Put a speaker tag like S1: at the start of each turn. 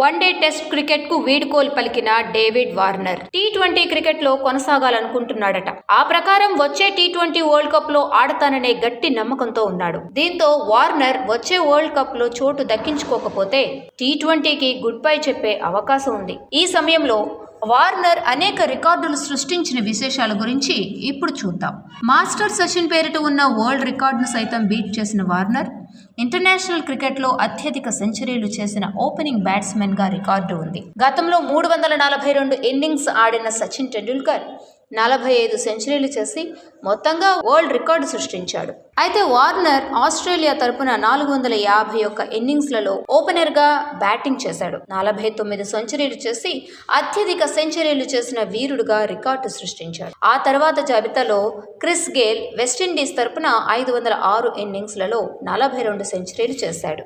S1: One day test క్రికెట్కు వీడ్కోలు పలికిన డేవిడ్ వార్నర్. టీ ట్వంటీ క్రికెట్లో కొనసాగాలనుకుంటున్నాడట. ఆ ప్రకారం వచ్చే టీ ట్వంటీ వరల్డ్ కప్లో ఆడతాననే గట్టి నమ్మకంతో ఉన్నాడు. దీంతో వార్నర్ వచ్చే వరల్డ్ కప్లో చోటు దక్కించుకోకపోతే టీ ట్వంటీకి గుడ్ బై చెప్పే అవకాశం ఉంది. ఈ సమయంలో వార్నర్ అనేక రికార్డులు సృష్టించిన విశేషాల గురించి ఇప్పుడు చూద్దాం. మాస్టర్ సచిన్ పేరిట ఉన్న వరల్డ్ రికార్డును సైతం బీట్ చేసిన వార్నర్ ఇంటర్నేషనల్ క్రికెట్లో అత్యధిక సెంచరీలు చేసిన ఓపెనింగ్ బ్యాట్స్మెన్గా రికార్డు ఉంది. గతంలో మూడు వందల నలభై రెండు ఇన్నింగ్స్ ఆడిన సచిన్ టెండూల్కర్ నలభై ఐదు సెంచరీలు చేసి మొత్తంగా వరల్డ్ రికార్డు సృష్టించాడు. అయితే వార్నర్ ఆస్ట్రేలియా తరపున నాలుగు వందల యాభై ఒక్క ఇన్నింగ్స్లలో ఓపెనర్గా బ్యాటింగ్ చేశాడు. నలభై తొమ్మిది సెంచరీలు చేసి అత్యధిక సెంచరీలు చేసిన వీరుడుగా రికార్డు సృష్టించాడు. ఆ తర్వాత జాబితాలో క్రిస్ గేల్ వెస్టిండీస్ తరపున ఐదు వందల ఆరు ఇన్నింగ్స్లలో నలభై రెండు సెంచరీలు చేశాడు.